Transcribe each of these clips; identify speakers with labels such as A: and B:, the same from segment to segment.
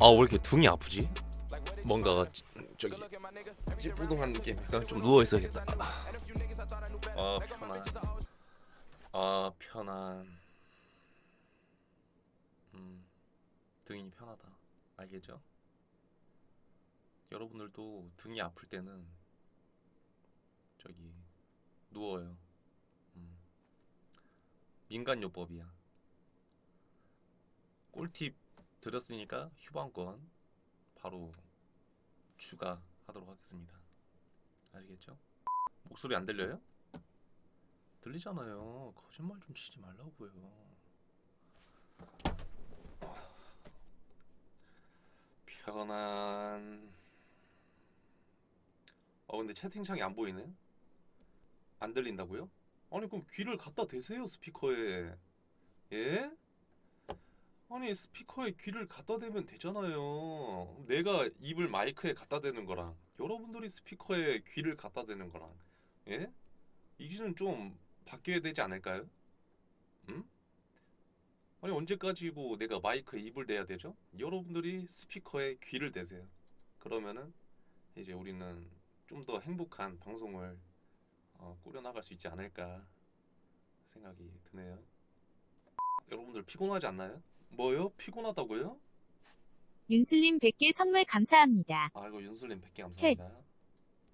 A: 아 왜 이렇게 등이 아프지? 뭔가 찌- 저기 찌뿌둥한 느낌. 그냥 좀 누워 있어야겠다. 아 편안. 아 편안. 음 등이 편하다. 알겠죠? 여러분들도 등이 아플 때는 저기 누워요. 음. 민간요법이야. 꿀팁 드렸으니까 휴방권 바로 추가하도록 하겠습니다. 아시겠죠? 목소리 안 들려요? 들리잖아요. 거짓말 좀 치지 말라고요. 편안. 어 근데 채팅창이 안 보이네. 안 들린다고요? 아니 그럼 귀를 갖다 대세요 스피커에. 예? 아니 스피커에 귀를 갖다 대면 되잖아요. 내가 입을 마이크에 갖다 대는 거랑 여러분들이 스피커에 귀를 갖다 대는 거랑 예? 이기는 좀 바뀌어야 되지 않을까요? 음? 아니 언제까지고 내가 마이크에 입을 대야 되죠? 여러분들이 스피커에 귀를 대세요. 그러면은 이제 우리는 좀 더 행복한 방송을 어, 꾸려나갈 수 있지 않을까 생각이 드네요. 여러분들 피곤하지 않나요? 뭐요? 피곤하다고요?
B: 윤슬님 100개 선물 감사합니다.
A: 아이고 윤슬님 100개 감사합니다.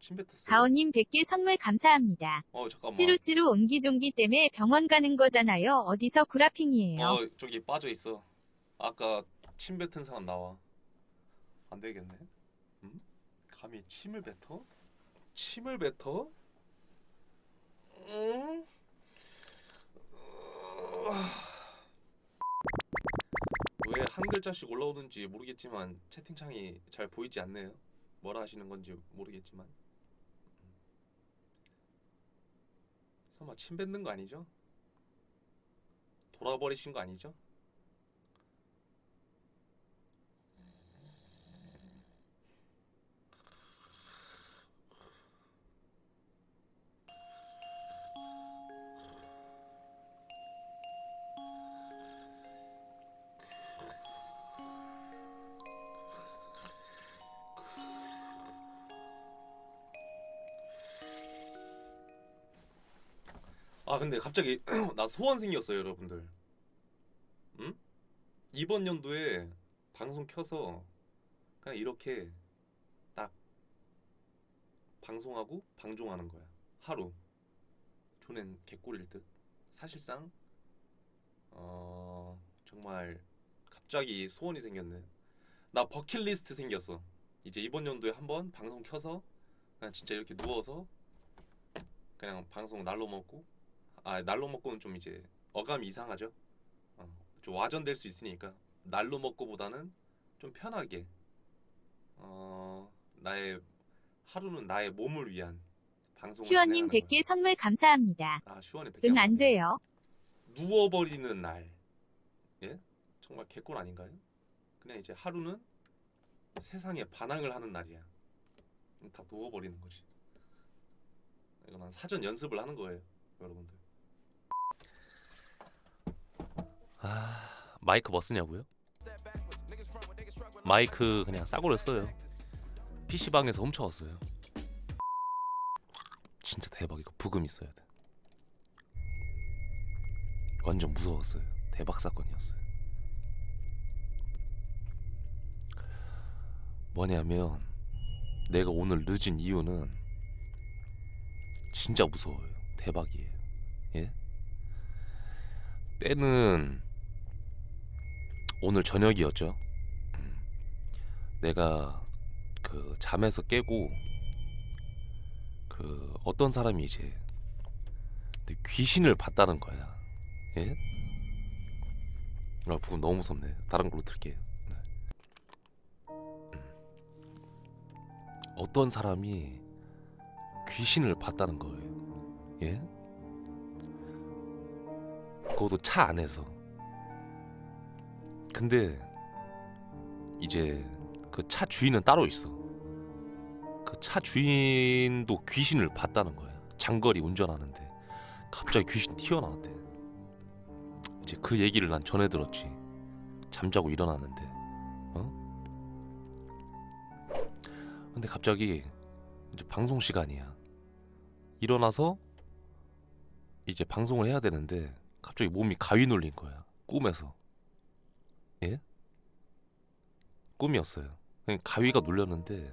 A: 침 뱉었어요.
B: 가오님 100개 선물 감사합니다.
A: 어 잠깐만.
B: 찌루찌루 옹기종기 때문에 병원 가는 거잖아요. 어디서 구라핑이에요.
A: 어 저기 빠져 있어. 아까 침 뱉은 사람 나와. 안 되겠네. 음? 감히 침을 뱉어? 침을 뱉어? 글자씩 올라오는지 모르겠지만 채팅창이 잘 보이지 않네요. 뭐라 하시는 건지 모르겠지만. 음. 설마 침 뱉는 거 아니죠? 돌아버리신 거 아니죠? 아 근데 갑자기 나 소원 생겼어요 여러분들. 응? 이번 연도에 방송 켜서 그냥 이렇게 딱 방송하고 방종하는 거야. 하루. 존엔 개꿀일 듯. 사실상 어 정말 갑자기 소원이 생겼네. 나 버킷리스트 생겼어. 이제 이번 연도에 한번 방송 켜서 그냥 진짜 이렇게 누워서 그냥 방송 날로 먹고 아 날로 먹고는 좀 이제 어감이 이상하죠. 어, 좀 와전될 수 있으니까 날로 먹고보다는 좀 편하게 어 나의 하루는 나의 몸을 위한 방송을
B: 슈원님. 100개 선물 감사합니다.
A: 아 슈원이 100개
B: 응, 안. 돼요.
A: 누워버리는 날. 예? 정말 개꿀 아닌가요? 그냥 이제 하루는 세상에 반항을 하는 날이야. 다 누워버리는 거지. 이거 난 사전 연습을 하는 거예요, 여러분들. 아, 마이크 뭐 쓰냐고요? 마이크 그냥 싸구려 써요. PC방에서 훔쳐왔어요. 진짜 대박 이거 부금 있어야 돼. 완전 무서웠어요. 대박 사건이었어요. 뭐냐면 내가 오늘 늦은 이유는 진짜 무서워요. 대박이에요. 예? 때는 오늘 저녁이었죠. 음. 내가 그 잠에서 깨고 그 어떤 사람이 이제 내 귀신을 봤다는 거야. 예? 아, 부금 너무 무섭네. 다른 걸로 틀게요. 네. 음. 어떤 사람이 귀신을 봤다는 거예요. 예? 그것도 차 안에서. 근데 이제 그 차 주인은 따로 있어. 그 차 주인도 귀신을 봤다는 거야. 장거리 운전하는데 갑자기 귀신 튀어나왔대. 이제 그 얘기를 난 전해 들었지. 잠자고 일어났는데, 어? 근데 갑자기 이제 방송 시간이야. 일어나서 이제 방송을 해야 되는데 갑자기 몸이 가위 눌린 거야. 꿈에서. 예? 꿈이었어요. 그냥 가위가 눌렸는데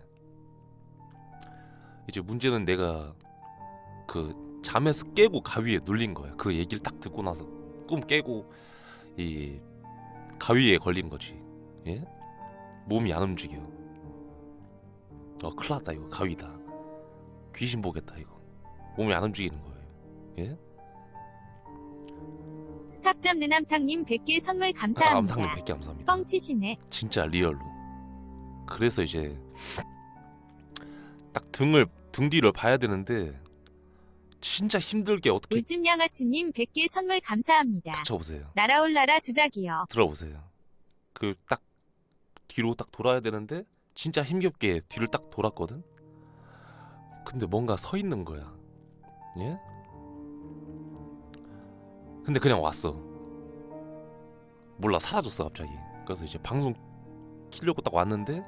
A: 이제 문제는 내가 그 잠에서 깨고 가위에 눌린 거야. 그 얘기를 딱 듣고 나서 꿈 깨고 이 가위에 걸린 거지. 예? 몸이 안 움직여. 어, 큰일 났다 이거 가위다. 귀신 보겠다 이거. 몸이 안 움직이는 거예요. 예?
B: 스탑 잡는 남탕님 100개 선물
A: 아,
B: 감사합니다.
A: 암탕님 100개 감사합니다.
B: 뻥치시네.
A: 진짜 리얼로. 그래서 이제 딱 등을 등 뒤를 봐야 되는데 진짜 힘들게 어떻게
B: 울집 양아치님 100개 선물 감사합니다.
A: 닥쳐보세요.
B: 날아올라라 주작이요.
A: 들어보세요. 그 딱 뒤로 딱 돌아야 되는데 진짜 힘겹게 뒤를 딱 돌았거든. 근데 뭔가 서 있는 거야. 예? 근데 그냥 왔어. 몰라 사라졌어 갑자기. 그래서 이제 방송 키려고 딱 왔는데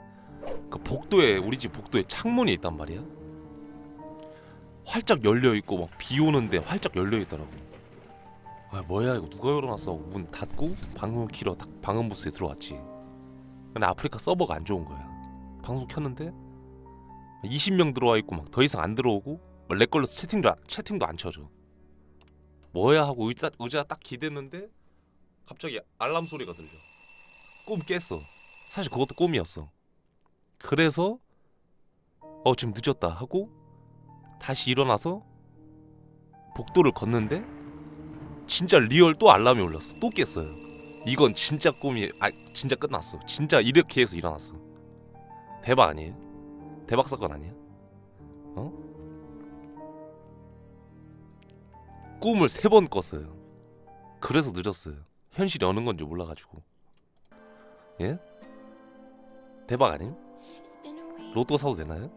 A: 그 복도에 우리 집 복도에 창문이 있단 말이야. 활짝 열려 있고 막 비 오는데 활짝 열려 있더라고. 아 뭐야 이거 누가 열어놨어 문 닫고 방송 키러 딱 방음 부스에 들어왔지 근데 아프리카 서버가 안 좋은 거야 방송 켰는데 20명 들어와 있고 막 더 이상 안 들어오고 막렉 걸려서 채팅도 안, 채팅도 안 쳐줘 뭐야 하고 의자 의자 딱 기댔는데 갑자기 알람 소리가 들려 꿈 깼어 사실 그것도 꿈이었어 그래서 어 지금 늦었다 하고 다시 일어나서 복도를 걷는데 진짜 리얼 또 알람이 울렸어. 또 깼어요. 이건 진짜 꿈이 아 진짜 끝났어. 진짜 이렇게 해서 일어났어. 대박 아니에요? 대박 사건 아니야? 어? 꿈을 세 번 꿨어요. 그래서 늦었어요. 현실이 어느 건지 몰라가지고. 예? 대박 아님? 로또 사도 되나요?